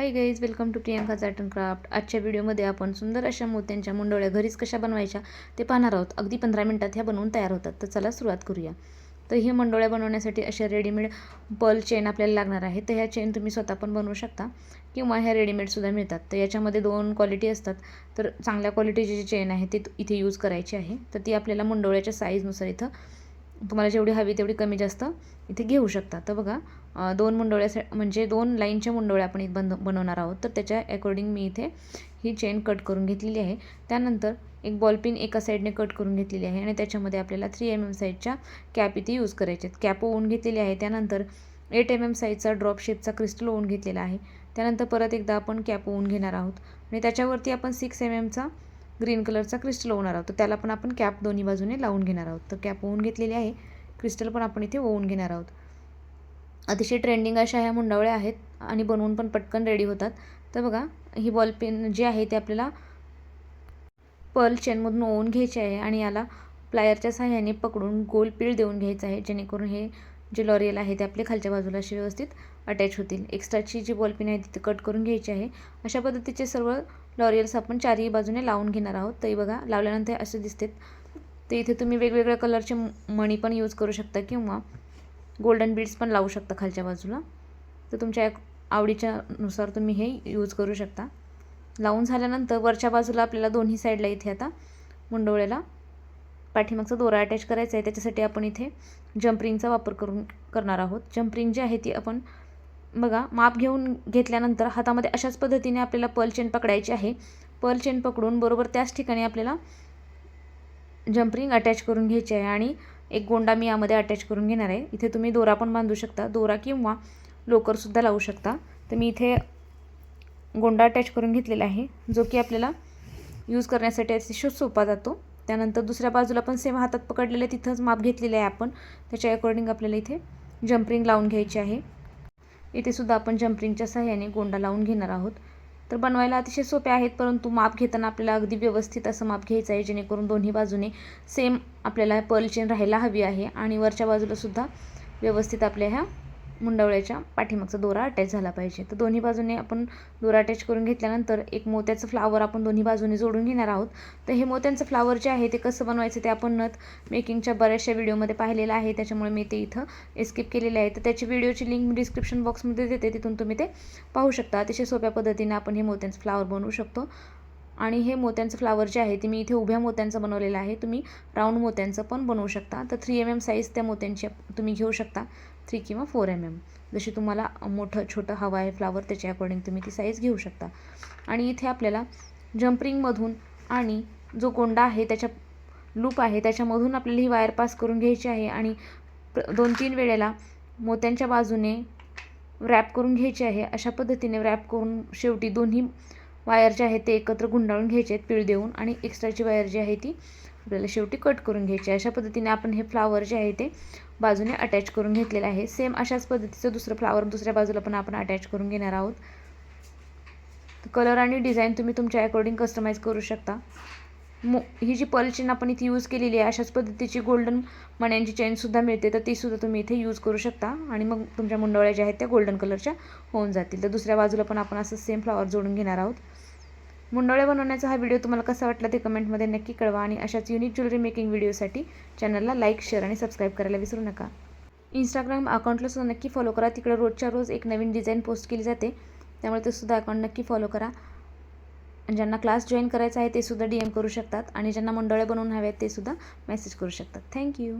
Hi guys welcome to Priyanka art and craft आजच्या व्हिडिओमध्ये आपण सुंदर अशा मोत्यांच्या मुंडोळ्या घरीच कशा बनवायच्या ते पाहणार आहोत. अगदी पंधरा मिनटात ह्या बनवून तयार होतात. तर चला सुरुवात करूया. तर हे मंडोळ्या बनवण्यासाठी अशा रेडीमेड पर्ल चेन आपल्याला लागणार आहे. तर ह्या चेन तुम्ही स्वतः पण बनवू शकता किंवा ह्या रेडीमेडसुद्धा मिळतात. तर याच्यामध्ये दोन क्वालिटी असतात. तर चांगल्या क्वालिटीची जी चेन आहे ती इथे यूज करायची आहे. तर ती आपल्याला मुंडोळ्याच्या साईजनुसार इथं तुम्हाला जेवढी हवी तेवढी कमी जास्त इथे घेऊ शकता. तर बघा दोन मुंडोळ्या म्हणजे दोन लाईनच्या मुंडोळ्या आपण इथे बन बनवणार आहोत. तर त्याच्या अकॉर्डिंग मी इथे ही चेन कट करून घेतलेली आहे. त्यानंतर एक बॉलपिन एका साईडने कट करून घेतलेली आहे आणि त्याच्यामध्ये आपल्याला थ्री एम एम साईजच्या कॅप इथे यूज करायचे आहेत. कॅप ओवून घेतलेली आहे. त्यानंतर एट एम एम साईजचा ड्रॉप शेपचा क्रिस्टल ओवून घेतलेला आहे. त्यानंतर परत एकदा आपण कॅप ओवून घेणार आहोत. आणि त्याच्यावरती आपण सिक्स एम एमचा ग्रीन कलरचा क्रिस्टल ओवणार आहोत. तर त्याला पण आपण कॅप दोन्ही बाजूने लावून घेणार आहोत. तर कॅप ओवून घेतलेली आहे. क्रिस्टल पण आपण इथे ओवून घेणार आहोत. अतिशय ट्रेंडिंग अशा ह्या मुंडावळ्या आहेत आणि बनवून पण पटकन रेडी होतात. तर बघा ही बॉल पेन जी आहे ती आपल्याला पर्ल चेनमधून ओवून घ्यायची आहे आणि याला प्लायरच्या सहाय्याने पकडून गोल पीळ देऊन घ्यायचं आहे. जेणेकरून हे जे लॉरियल आहे ते आपले खालच्या बाजूला असे व्यवस्थित अटॅच होतील. एक्स्ट्राची जी बॉल पेन आहे ती कट करून घ्यायची आहे. अशा पद्धतीचे सर्व लॉरियल्स आपण चारही बाजूने लावून घेणार आहोत. तरी बघा लावल्यानंतर असे दिसतात तर इथे तुम्ही वेगवेगळ्या कलरचे मणी पण यूज करू शकता किंवा गोल्डन बीड्स पण लावू शकता खालच्या बाजूला. तर तुमच्या आवडीच्या नुसार तुम्ही हे यूज करू शकता. लावून झाल्यानंतर वरच्या बाजूला आपल्याला दोन्ही साईडला इथे आता मुंडवळ्याला पाठीमागचा दोरा अटॅच करायचा आहे. त्याच्यासाठी आपण इथे जम्परिंगचा वापर करून करणार आहोत. जम्परिंग जी आहे ती आपण बघा माप घेऊन घेतल्यानंतर हातामध्ये अशाच पद्धतीने आपल्याला पर्ल चेन पकडायची आहे. पर्ल चेन पकडून बरोबर त्याच ठिकाणी आपल्याला जम्परिंग अटॅच करून घ्यायची आहे आणि एक गोंडा मी यामध्ये अटॅच करून घेणार आहे. इथे तुम्ही दोरा पण बांधू शकता. दोरा किंवा लोकरसुद्धा लावू शकता. तर मी इथे गोंडा अटॅच करून घेतलेला आहे जो की आपल्याला यूज करण्यासाठी अतिशय सोपा जातो. त्यानंतर दुसऱ्या बाजूला पण सेम हातात पकडलेले तिथंच माप घेतलेले आहे आपण. त्याच्या अकॉर्डिंग आपल्याला इथे जम्परिंग लावून घ्यायची आहे. इथे सुद्धा आपण जम्परिंगच्या सहाय्याने गोंडा लावून घेणार आहोत. तर बनवायला अतिशय सोपे आहेत परंतु माप घेताना आपल्याला अगदी व्यवस्थित असं माप घ्यायचं आहे जेणेकरून दोन्ही बाजूने सेम आपल्याला पर्ल चेन राहायला हवी आहे आणि वरच्या बाजूला सुद्धा व्यवस्थित आपल्या ह्या मुंडवळ्याच्या पाठीमागचा दोरा अटॅच झाला पाहिजे. तर दोन्ही बाजूने आपण दोरा अटॅच करून घेतल्यानंतर एक मोत्याचं फ्लावर आपण दोन्ही बाजूने जोडून घेणार आहोत. तर हे मोत्यांचं फ्लावर जे आहे ते कसं बनवायचं ते आपण नथ मेकिंगच्या बऱ्याचशा व्हिडिओमध्ये पाहिलेलं आहे. त्याच्यामुळे मी ते इथं स्किप केलेलं आहे. तर त्याची व्हिडिओची लिंक मी डिस्क्रिप्शन बॉक्समध्ये देते. तिथून तुम्ही ते पाहू शकता. अतिशय सोप्या पद्धतीने आपण हे मोत्यांचं फ्लावर बनवू शकतो. आणि हे मोत्यांचं फ्लावर जे आहे ते मी इथे उभ्या मोत्यांचं बनवलेलं आहे. तुम्ही राऊंड मोत्यांचं पण बनवू शकता. तर थ्री एम एम साईज त्या मोत्यांची तुम्ही घेऊ शकता. थ्री किंवा फोर एम एम जशी तुम्हाला मोठं छोटं हवं आहे फ्लावर त्याच्या अकॉर्डिंग तुम्ही ती साईज घेऊ शकता. आणि इथे आपल्याला जम्परिंगमधून आणि जो कोंडा आहे त्याच्या लूप आहे त्याच्यामधून आपल्याला ही वायर पास करून घ्यायची आहे आणि प्र- दोन तीन वेळेला मोत्यांच्या बाजूने रॅप करून घ्यायचे आहे. अशा पद्धतीने रॅप करून शेवटी दोन्ही वायर जे आहेत ते एकत्र गुंडाळून घ्यायचे आहेत पीळ देऊन आणि एक्स्ट्राची वायर जी आहे ती आपल्याला शेवटी कट करून घ्यायची आहे. अशा पद्धतीने आपण हे फ्लावर जे आहे ते बाजूने अटॅच करून घेतलेलं आहे. सेम अशाच पद्धतीचं दुसरं फ्लावर दुसऱ्या बाजूला पण आपण अटॅच करून घेणार आहोत. कलर आणि डिझाईन तुम्ही तुमच्या अकॉर्डिंग कस्टमाइज करू शकता. मो ही जी पर्ल चेन आपण इथे यूज केलेली आहे अशाच पद्धतीची गोल्डन मण्यांची चेनसुद्धा मिळते. तर तीसुद्धा तुम्ही इथे यूज करू शकता. आणि मग तुमच्या मुंडवळ्या ज्या आहेत त्या गोल्डन कलरच्या होऊन जातील. तर दुसऱ्या बाजूला पण आपण असं सेम फ्लावर जोडून घेणार आहोत. मुंडोळे बनवण्याचा हा व्हिडिओ तुम्हाला कसा वाटला ते कमेंटमध्ये नक्की कळवा आणि अशाच युनिक ज्वेलरी मेकिंग व्हिडिओसाठी चॅनलला लाईक शेअर आणि सबस्क्राईब करायला विसरू नका. इंस्टाग्राम अकाउंटला सुद्धा नक्की फॉलो करा. तिकडे रोजच्या रोज एक नवीन डिझाईन पोस्ट केली जाते. त्यामुळे ते सुद्धा अकाउंट नक्की फॉलो करा. ज्यांना क्लास जॉईन करायचा आहे ते सुद्धा डी एम करू शकतात आणि ज्यांना मंडळे बनवून हवे आहेत ते सुद्धा मेसेज करू शकतात. थँक्यू